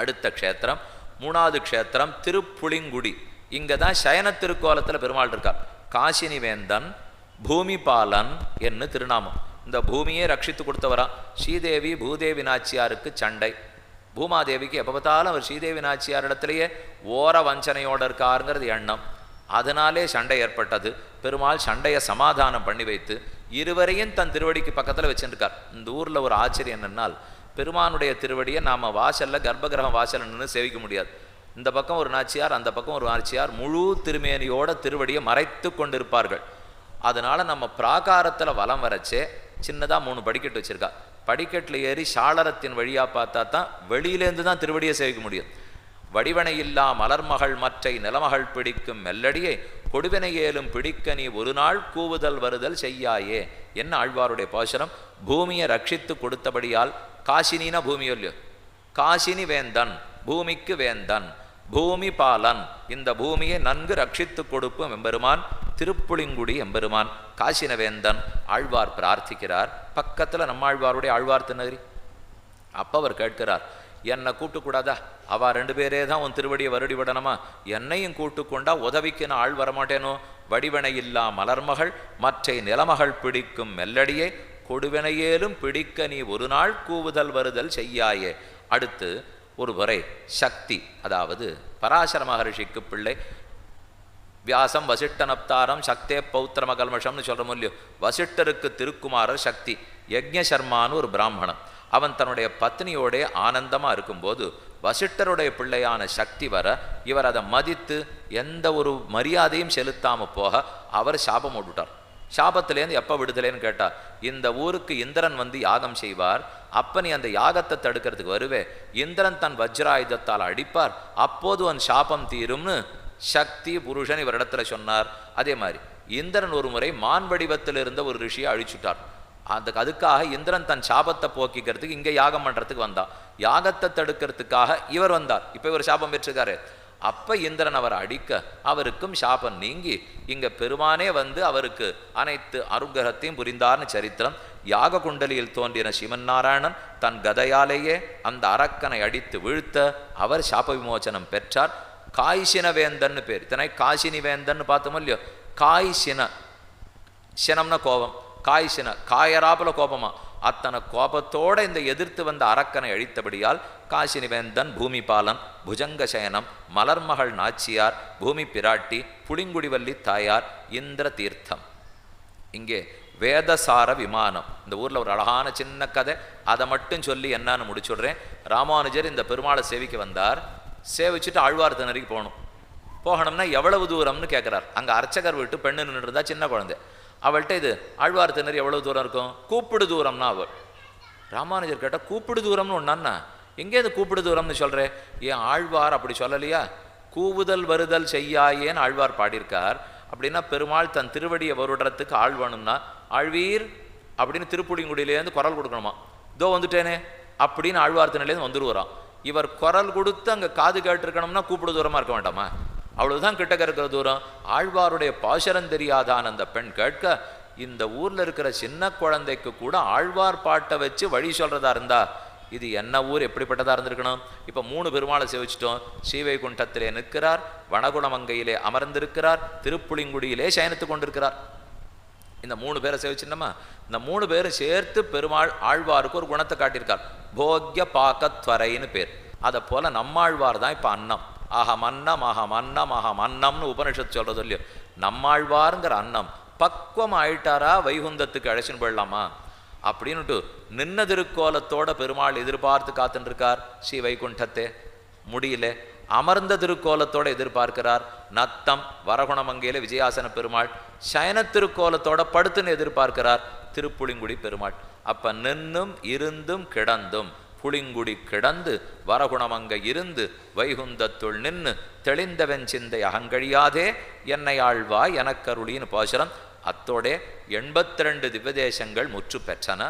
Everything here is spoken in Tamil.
அடுத்த க்ஷேத்திரம். மூணாவது க்ஷேத்திரம் திருப்புளிங்குடி. இங்கே தான் சயன திருக்கோலத்தில் பெருமாள் இருக்கார். காசினி வேந்தன் பூமிபாலன் என்று திருநாமம். இந்த பூமியை ரட்சித்து கொடுத்தவரா? ஸ்ரீதேவி பூதேவி நாச்சியாருக்கு சண்டை. பூமாதேவிக்கு எப்போ பார்த்தாலும் அவர் ஸ்ரீதேவி நாச்சியார் இடத்துலையே ஓர வஞ்சனையோடு இருக்காருங்கிறது எண்ணம். அதனாலே சண்டை ஏற்பட்டது. பெருமாள் சண்டையை சமாதானம் பண்ணி வைத்து இருவரையும் தன் திருவடிக்கு பக்கத்தில் வச்சுருக்கார். இந்த ஊரில் ஒரு ஆச்சரியம் என்னென்னால் பெருமானுடைய திருவடியை நாம் வாசலில் கர்ப்பகிரகம் வாசலில் நின்று சேவிக்க முடியாது. இந்த பக்கம் ஒரு நாச்சியார் அந்த பக்கம் ஒரு நாச்சியார் முழு திருமேனியோட திருவடியை மறைத்து கொண்டிருப்பார்கள். அதனால் நம்ம பிராகாரத்தில் வலம் வரச்சே சின்னதாக மூணு படிக்கட்டு வச்சுருக்கா. படிக்கட்டில் ஏறி சாளரத்தின் வழியாக பார்த்தா தான் வெளியிலேருந்து தான் திருவடியை சேவிக்க முடியும். வடிவனை இல்லா மலர்மகள் மற்றை நிலமகள் பிடிக்கும் மெல்லடியை கொடுவினை ஏலும் பிடிக்க நீ ஒரு நாள் கூவுதல் வருதல் செய்யாயே. என்ன ஆழ்வாருடைய பாசுரம்? பூமியை ரட்சித்து கொடுத்தபடியால் காசினினா பூமியோ இல்லையோ? காசினி வேந்தன் பூமிக்கு வேந்தன் பூமி பாலன். இந்த பூமியை நன்கு ரட்சித்து கொடுப்பும் எம்பெருமான் திருப்புளிங்குடி எம்பெருமான் காசினவேந்தன் ஆழ்வார் பிரார்த்திக்கிறார். பக்கத்தில் நம்மாழ்வாருடைய ஆழ்வார் திருநகரி. அப்போ அவர் கேட்கிறார் என்னை கூட்டுக்கூடாதா அவ ரெண்டு பேரே தான் உன் திருவடியை வருடி விடணுமா? என்னையும் கூட்டு கொண்டா உதவிக்கு நான் ஆள் வரமாட்டேனோ? வடிவனை இல்லா மலர்மகள் மற்றை நிலமகள் பிடிக்கும் மெல்லடியை கொடுவினையேலும் பிடிக்க நீ ஒரு நாள் கூவுதல் வருதல் செய்யாயே. அடுத்து ஒரு முறை சக்தி அதாவது பராசர மகரிஷிக்கு பிள்ளை. வியாசம் வசிட்டனப்தாரம் சக்தே பௌத்திரம கல்மஷம்னு சொல்கிறோம் இல்லையோ? வசிட்டருக்கு திருக்குமாரர் சக்தி யக்ஞசர்மான்னு ஒரு பிராமணன். அவன் தன்னுடைய பத்னியோட ஆனந்தமாக இருக்கும்போது வசிட்டருடைய பிள்ளையான சக்தி வர இவர் அதை மதித்து எந்த ஒரு மரியாதையும் செலுத்தாமல் போக அவர் சாபம் விட்டுட்டார் சாபத்திலேருந்து எப்போ விடுதலைன்னு கேட்டார் இந்த ஊருக்கு இந்திரன் வந்து யாகம் செய்வார் அப்ப நீ அந்த யாகத்தை தடுக்கிறதுக்கு வருவே. இந்திரன் தன் வஜ்ராயுதத்தால் அடிப்பார் அப்போது உன் சாபம் தீரும்னு சக்தி புருஷன் இவரிடத்துல சொன்னார். அதே மாதிரி இந்திரன் ஒரு முறை மான் வடிவத்தில் இருந்த ஒரு ரிஷியை அழிச்சுட்டார். அந்த அதுக்காக இந்திரன் தன் சாபத்தை போக்கிக்கிறதுக்கு இங்கே யாகம் பண்ணுறதுக்கு வந்தான் யாகத்தை தடுக்கிறதுக்காக இவர் வந்தார். இப்போ இவர் சாபம் பெற்றிருக்காரு. அப்ப இந்திரன் அவர் அடிக்க அவருக்கும் சாபம் நீங்கி இங்க பெருமானே வந்து அவருக்கு அனைத்து அருகிரகத்தையும் புரிந்தார்னு சரித்திரம். யாக குண்டலியில் தோன்றின சிவன் நாராயணன் தன் கதையாலேயே அந்த அரக்கனை அடித்து வீழ்த்த அவர் சாப விமோச்சனம் பெற்றார். காய்சினவேந்தன்னு பேர். இத்தனை காசினி வேந்தன்னு பார்த்தோமோ இல்லையோ? காய்சின சினம்னா கோபம். காய்சின காயராபல கோபமா? அத்தனை கோபத்தோட இந்த எதிர்த்து வந்த அரக்கனை அழித்தபடியால் காசினி வேந்தன் பூமிபாலன் புஜங்க சயனம் மலர்மகள் நாச்சியார் பூமி பிராட்டி புளிங்குடிவல்லி தாயார் இந்திர தீர்த்தம் இங்கே வேதசார விமானம். இந்த ஊரில் ஒரு அழகான சின்ன கதை. அதை மட்டும் சொல்லி என்னன்னு முடிச்சுடுறேன். ராமானுஜர் இந்த பெருமாளை சேவிக்க வந்தார். சேவிச்சுட்டு ஆழ்வார் திணறிக்கு போகணும். போகணும்னா எவ்வளவு தூரம்னு கேட்குறார் அங்கே அர்ச்சகர் விட்டு பெண்ணு நின்று இருந்தால் சின்ன குழந்தை. அவள்கிட்ட இது ஆழ்வார் திணறி எவ்வளவு தூரம் இருக்கும்? கூப்பிடு தூரம்னா அவள். ராமானுஜர் கேட்டால் கூப்பிடு தூரம்னு ஒன்றான்னா எங்கே இது கூப்பிடு தூரம்னு சொல்கிறே ஏன் ஆழ்வார் அப்படி சொல்லலையா? கூவுதல் வருதல் செய்யாயேன்னு ஆழ்வார் பாடியிருக்கார். அப்படின்னா பெருமாள் தன் திருவடியை வருடறதுக்கு ஆள் வேணும்னா ஆழ்வீர் அப்படின்னு திருப்புடிங்குடியிலேருந்து குரல் கொடுக்கணுமா? இதோ வந்துட்டேனே அப்படின்னு ஆழ்வார் திணையிலேருந்து வந்துருவாராம். இவர் குரல் கொடுத்து அங்கே காது கேட்டிருக்கணும்னா கூப்பிடு தூரமாக இருக்க வேண்டாமா? அவ்வளவுதான் கிட்டக்க இருக்கிற தூரம். ஆழ்வாருடைய பாசரம் தெரியாதான் அந்த பெண் கேட்க இந்த ஊரில் இருக்கிற சின்ன குழந்தைக்கு கூட ஆழ்வார் பாட்டை வச்சு வழி சொல்கிறதா இருந்தா இது என்ன ஊர்? எப்படிப்பட்டதாக இருந்திருக்கணும்? இப்போ மூணு பெருமாளை சேவிச்சிட்டோம். ஸ்ரீவைகுண்டத்திலே நிற்கிறார். வனகுணமங்கையிலே அமர்ந்திருக்கிறார். திருப்புளிங்குடியிலே சயனித்து கொண்டிருக்கிறார். இந்த மூணு பேரை சேவிச்சின்னமா இந்த மூணு பேரும் சேர்த்து பெருமாள் ஆழ்வாருக்கு ஒரு குணத்தை காட்டியிருக்கார். போக்ய பாக்கத்வரைன்னு பேர். அதை போல நம்மாழ்வார் தான் இப்போ அன்னம். அகம் அன்னம் அகம் அன்னம் அகம் அன்னம்னு உபனிஷத்து சொல்கிறது இல்லையோ? நம்மாழ்வாருங்கிற அன்னம். பக்குவம் ஆயிட்டாரா வைகுந்தத்துக்கு அழைச்சின்னு போயிடலாமா? அப்படின்னுட்டு நின்ன திருக்கோலத்தோட பெருமாள் எதிர்பார்த்து காத்துருக்கார் ஸ்ரீ வைகுண்டத்தை முடியல. அமர்ந்த திருக்கோலத்தோட எதிர்பார்க்கிறார். நத்தம் வரகுணமங்கையில விஜயாசன பெருமாள் சயன திருக்கோலத்தோட படுத்துன்னு எதிர்பார்க்கிறார் திருப்புளிங்குடி பெருமாள். அப்ப நின்னும் இருந்தும் கிடந்தும் புளிங்குடி கிடந்து வரகுணமங்க இருந்து வைகுந்தத்துள் நின்னு தெளிந்தவன் சிந்தை அகங்கழியாதே என்னை ஆழ்வாய் எனக்கருளின்னு பாசுரம். அத்தோடே எண்பத்தி ரெண்டு திவ்யதேசங்கள் முற்று பெற்றன